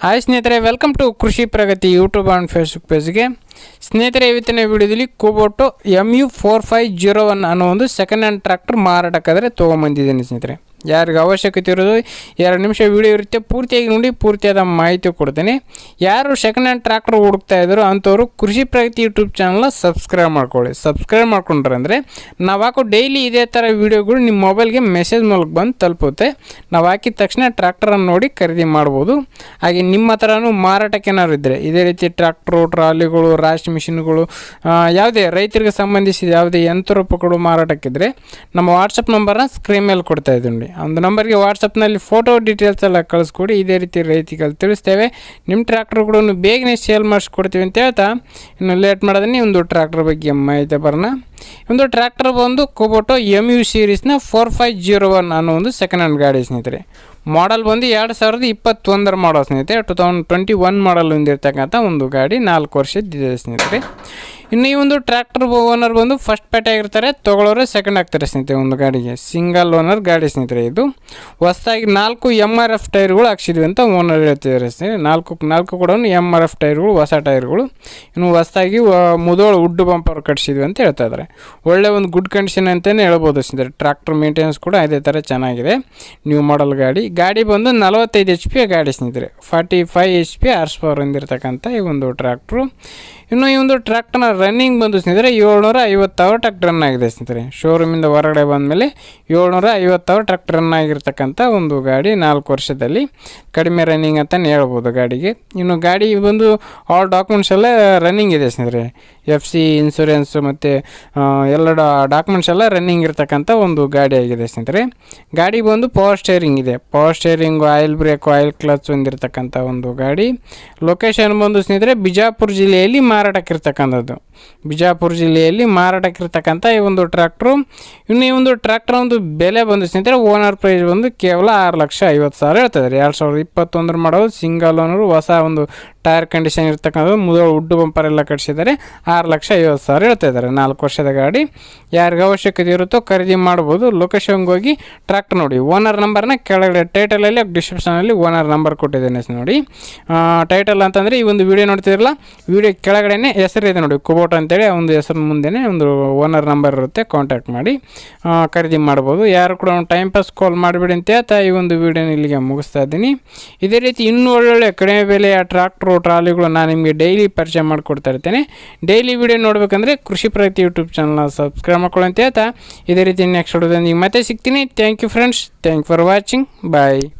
Hi ಸ್ನೇಹಿತರೆ welcome to Krishi Pragati YouTube and Facebook ಪೇಜ್ಗೆ ಸ್ನೇಹಿತರೆ ಇವತ್ತಿನ ವಿಡಿಯೋದಲ್ಲಿ Kubota M U four five zero one ಅನ್ನೋ ಒಂದು ಸೆಕೆಂಡ್ ಹ್ಯಾಂಡ್ ಟ್ರ್ಯಾಕ್ಟರ್ ಮಾರಾಟಕ್ಕಾದರೆ ತೊಗೊಂಬಂದಿದ್ದೀನಿ ಸ್ನೇಹಿತರೆ. ಯಾರಿಗೆ ಅವಶ್ಯಕತೆ ಇರೋದು ಎರಡು ನಿಮಿಷ ವೀಡಿಯೋ ಇರುತ್ತೆ, ಪೂರ್ತಿಯಾಗಿ ನೋಡಿ, ಪೂರ್ತಿಯಾದ ಮಾಹಿತಿ ಕೊಡ್ತೀನಿ. ಯಾರು ಸೆಕೆಂಡ್ ಹ್ಯಾಂಡ್ ಟ್ರ್ಯಾಕ್ಟರ್ ಹುಡುಕ್ತಾ ಇದ್ರು ಅಂಥವ್ರು ಕೃಷಿ ಪ್ರಗತಿ ಯೂಟ್ಯೂಬ್ ಚಾನಲ್ನ ಸಬ್ಸ್ಕ್ರೈಬ್ ಮಾಡ್ಕೊಳ್ಳಿ. ಸಬ್ಸ್ಕ್ರೈಬ್ ಮಾಡ್ಕೊಂಡ್ರೆ ಅಂದರೆ ನಾವು ಹಾಕೋ ಡೈಲಿ ಇದೇ ಥರ ವೀಡಿಯೋಗಳು ನಿಮ್ಮ ಮೊಬೈಲ್ಗೆ ಮೆಸೇಜ್ ಮೂಲಕ ಬಂದು ತಲುಪುತ್ತೆ. ನಾವು ಹಾಕಿದ ತಕ್ಷಣ ಟ್ರ್ಯಾಕ್ಟರನ್ನು ನೋಡಿ ಖರೀದಿ ಮಾಡ್ಬೋದು. ಹಾಗೆ ನಿಮ್ಮ ಹತ್ರನೂ ಮಾರಾಟಕ್ಕೆ ಏನಾದ್ರು ಇದ್ದರೆ ಇದೇ ರೀತಿ ಟ್ರ್ಯಾಕ್ಟ್ರು ಟ್ರಾಲಿಗಳು ರಾಶ್ ಮಿಷಿನ್ಗಳು ಯಾವುದೇ ರೈತರಿಗೆ ಸಂಬಂಧಿಸಿದ ಯಾವುದೇ ಯಂತ್ರೋಪಗಳು ಮಾರಾಟಕ್ಕಿದ್ರೆ ನಮ್ಮ ವಾಟ್ಸಪ್ ನಂಬರ್ನ ಸ್ಕ್ರೀನ್ ಮೇಲೆ ಕೊಡ್ತಾ ಇದ್ದೀನಿ. ಒಂದು ನಂಬರ್ಗೆ ವಾಟ್ಸಪ್ನಲ್ಲಿ ಫೋಟೋ ಡೀಟೇಲ್ಸ್ ಎಲ್ಲ ಕಳಿಸ್ಕೊಡಿ, ಇದೇ ರೀತಿ ರೈತಿಗಳು ತಿಳಿಸ್ತೇವೆ. ನಿಮ್ಮ ಟ್ರ್ಯಾಕ್ಟರ್ ಕೂಡ ಬೇಗನೆ ಸೇಲ್ ಮಾಡಿಸ್ಕೊಡ್ತೀವಿ ಅಂತ ಹೇಳ್ತಾ, ಇನ್ನು ಲೇಟ್ ಮಾಡೋದನ್ನೇ ಒಂದು ಟ್ರ್ಯಾಕ್ಟ್ರ್ ಬಗ್ಗೆ ಮಾಹಿತಿ ಬರೋಣ. ಒಂದು ಟ್ರ್ಯಾಕ್ಟರ್ ಬಂದು ಕೋಬೋಟೋ ಎಂ ಯು ಸೀರೀಸ್ನ ಫೋರ್ ಫೈವ್ ಜೀರೋ ಒನ್ ಅನ್ನೋ ಒಂದು ಸೆಕೆಂಡ್ ಹ್ಯಾಂಡ್ ಗಾಡಿ ಸ್ನೇಹಿತರೆ. ಮಾಡಲ್ ಬಂದು ಎರಡು ಸಾವಿರದ ಇಪ್ಪತ್ತೊಂದರ ಮಾಡೋ ಸ್ನೇಹಿತರೆ. Two thousand twenty one model ಹೊಂದಿರತಕ್ಕಂಥ ಒಂದು ಗಾಡಿ ನಾಲ್ಕು ವರ್ಷದ್ದಿದೆ ಸ್ನೇಹಿತರೆ. ಇನ್ನು ಈ ಒಂದು ಟ್ರ್ಯಾಕ್ಟರ್ ಓನರ್ ಬಂದು ಫಸ್ಟ್ ಪೇಟೆ ಆಗಿರ್ತಾರೆ. ತೊಗೊಳೋರೆ ಸೆಕೆಂಡ್ ಆಗ್ತಾರೆ ಸ್ನೇಹಿತರೆ ಒಂದು ಗಾಡಿಗೆ. ಸಿಂಗಲ್ ಓನರ್ ಗಾಡಿ ಸ್ನೇಹಿತರೆ ಇದು. ಹೊಸದಾಗಿ ನಾಲ್ಕು ಎಂ ಆರ್ ಎಫ್ ಟೈರ್ಗಳು ಹಾಕ್ಸಿದ್ವಿ ಅಂತ ಓನರ್ ಹೇಳ್ತಿದ್ದಾರೆ ಸ್ನೇಹಿತರೆ. ನಾಲ್ಕು ನಾಲ್ಕು ಕೂಡ ಎಂ ಆರ್ ಎಫ್ ಟೈರ್ಗಳು ಹೊಸ ಟೈರ್ಗಳು ಇನ್ನು ಹೊಸದಾಗಿ ಮುದೋಳು ಉಡ್ಡು ಬಂಪರ್ ಕಟ್ಸಿದ್ವಿ ಅಂತ ಹೇಳ್ತಾ ಇದ್ದಾರೆ. ಒಳ್ಳೆ ಒಂದು ಗುಡ್ ಕಂಡೀಷನ್ ಅಂತಲೇ ಹೇಳ್ಬೋದು ಸ್ನೇಹಿತರೆ ಟ್ರ್ಯಾಕ್ಟರ್ ಮೇಂಟೆನೆನ್ಸ್ ಕೂಡ ಇದೇ ಥರ ಚೆನ್ನಾಗಿದೆ. ನ್ಯೂ ಮಾಡಲ್ ಗಾಡಿ. ಗಾಡಿ ಬಂದು ನಲವತ್ತೈದು ಎಚ್ ಪಿ ಗಾಡಿ ಸ್ನೇಹಿತರೆ. Forty five H P horse power ಹೊಂದಿರತಕ್ಕಂಥ ಈ ಒಂದು ಟ್ರ್ಯಾಕ್ಟ್ರು ಇನ್ನು ಈ ಒಂದು ಟ್ರ್ಯಾಕ್ಟರ್ನ ರನ್ನಿಂಗ್ ಬಂದು ಸ್ನೇಹಿತರೆ ಏಳ್ನೂರ ಐವತ್ತು ಅವರ್ ಟ್ರ್ಯಾಕ್ಟರ್ ರನ್ ಆಗಿದೆ ಸ್ನೇಹಿತರೆ. ಶೋರೂಮಿಂದ ಹೊರಗಡೆ ಬಂದಮೇಲೆ ಏಳ್ನೂರ ಐವತ್ತಾರು ಟ್ರ್ಯಾಕ್ಟರ್ ರನ್ ಆಗಿರ್ತಕ್ಕಂಥ ಒಂದು ಗಾಡಿ ನಾಲ್ಕು ವರ್ಷದಲ್ಲಿ ಕಡಿಮೆ ರನ್ನಿಂಗ್ ಅಂತಲೇ ಹೇಳ್ಬೋದು ಗಾಡಿಗೆ. ಇನ್ನು ಗಾಡಿ ಬಂದು ಆಲ್ ಡಾಕ್ಯುಮೆಂಟ್ಸ್ ಎಲ್ಲ ರನ್ನಿಂಗ್ ಇದೆ ಸ್ನೇಹಿತರೆ. ಎಫ್ ಸಿ ಇನ್ಸೂರೆನ್ಸು ಮತ್ತು ಎಲ್ಲ ಡಾಕ್ಯುಮೆಂಟ್ಸ್ ಎಲ್ಲ ರನ್ನಿಂಗ್ ಇರ್ತಕ್ಕಂಥ ಒಂದು ಗಾಡಿ ಆಗಿದೆ ಸ್ನೇಹಿತರೆ. ಗಾಡಿ ಬಂದು ಪವರ್ ಸ್ಟೇರಿಂಗ್ ಇದೆ. Power steering oil brake oil clutch ಹೊಂದಿರತಕ್ಕಂಥ ಒಂದು ಗಾಡಿ. ಲೊಕೇಶನ್ ಬಂದು ಸ್ನೇಹಿತರೆ ಬಿಜಾಪುರ ಜಿಲ್ಲೆಯಲ್ಲಿ ಮಾರಾಟಕ್ಕಿರ್ತಕ್ಕಂಥದ್ದು. ಬಿಜಾಪುರ ಜಿಲ್ಲೆಯಲ್ಲಿ ಮಾರಾಟಕ್ಕಿರ್ತಕ್ಕಂಥ ಈ ಒಂದು ಟ್ರ್ಯಾಕ್ಟ್ರು. ಇನ್ನು ಈ ಒಂದು ಟ್ರ್ಯಾಕ್ಟರ್ ಒಂದು ಬೆಲೆ ಬಂದು ಸ್ನೇಹಿತರೆ ಓನರ್ ಪ್ರೈಸ್ ಬಂದು ಕೇವಲ ಆರು ಲಕ್ಷ ಐವತ್ತು ಸಾವಿರ ಹೇಳ್ತಿದ್ದಾರೆ ಎರಡು ಸಾವಿರದ ಇಪ್ಪತ್ತೊಂದರ ಮಾಡೋದು ಸಿಂಗಲ್ ಓನರು ಹೊಸ ಒಂದು ಟೈರ್ ಕಂಡೀಷನ್ ಇರ್ತಕ್ಕಂಥದ್ದು ಮುದೋಳು ಉಡ್ಡು ಬಂಪರ್ ಎಲ್ಲ ಕಟ್ಸಿದ್ದಾರೆ. ಆರು ಲಕ್ಷ ಐವತ್ತು ಸಾವಿರ ಹೇಳ್ತಾ ಇದ್ದಾರೆ. ನಾಲ್ಕು ವರ್ಷದ ಗಾಡಿ. ಯಾರಿಗೂ ಅವಶ್ಯಕತೆ ಇರುತ್ತೋ ಖರೀದಿ ಮಾಡ್ಬೋದು. ಲೊಕೇಶನ್ಗೆ ಹೋಗಿ ಟ್ರ್ಯಾಕ್ಟರ್ ನೋಡಿ. ಓನರ್ ನಂಬರ್ನ ಕೆಳಗಡೆ ಟೈಟಲಲ್ಲಿ ಡಿಸ್ಕ್ರಿಪ್ಷನಲ್ಲಿ ಓನರ್ ನಂಬರ್ ಕೊಟ್ಟಿದ್ದೇನೆ ನೋಡಿ. ಟೈಟಲ್ ಅಂತಂದರೆ ಈ ಒಂದು ವಿಡಿಯೋ ನೋಡ್ತಿರಲ್ಲ ವಿಡಿಯೋ ಕೆಳಗಡೆನೇ ಹೆಸರಿದೆ ನೋಡಿ. ಕುಬೋಟ್ ಅಂತೇಳಿ ಆ ಒಂದು ಹೆಸರು ಮುಂದೆನೇ ಒಂದು ಓನರ್ ನಂಬರ್ ಇರುತ್ತೆ ಕಾಂಟ್ಯಾಕ್ಟ್ ಮಾಡಿ ಖರೀದಿ ಮಾಡ್ಬೋದು. ಯಾರು ಕೂಡ ಟೈಮ್ ಪಾಸ್ ಕಾಲ್ ಮಾಡಿಬಿಡಿ ಅಂತ ಈ ಒಂದು ವೀಡಿಯೋನ ಇಲ್ಲಿಗೆ ಮುಗಿಸ್ತಾ ಇದ್ದೀನಿ. ಇದೇ ರೀತಿ ಇನ್ನೂ ಒಳ್ಳೊಳ್ಳೆ ಕಡಿಮೆ ಬೆಲೆಯ ಟ್ರಾಕ್ಟ್ರು ಟ್ರಾಲಿಗಳು ನಾನು ನಿಮಗೆ ಡೈಲಿ ಪರಿಚಯ ಮಾಡಿಕೊಡ್ತಾ ಇರ್ತೇನೆ. ಡೈಲಿ ವಿಡಿಯೋ ನೋಡಬೇಕಂದ್ರೆ ಕೃಷಿ ಪ್ರಗತಿ ಯೂಟ್ಯೂಬ್ ಚಾನಲ್ನ ಸಬ್ಸ್ಕ್ರೈಬ್ ಮಾಡ್ಕೊಳ್ಳಿ ಅಂತ ಹೇಳ್ತಾ ಇದೇ ರೀತಿ ನೆಕ್ಸ್ಟ್ ವಿಡಿಯೋದೊಂದಿಗೆ ಮತ್ತೆ ಸಿಗ್ತೀನಿ. Thank you friends thank for watching bye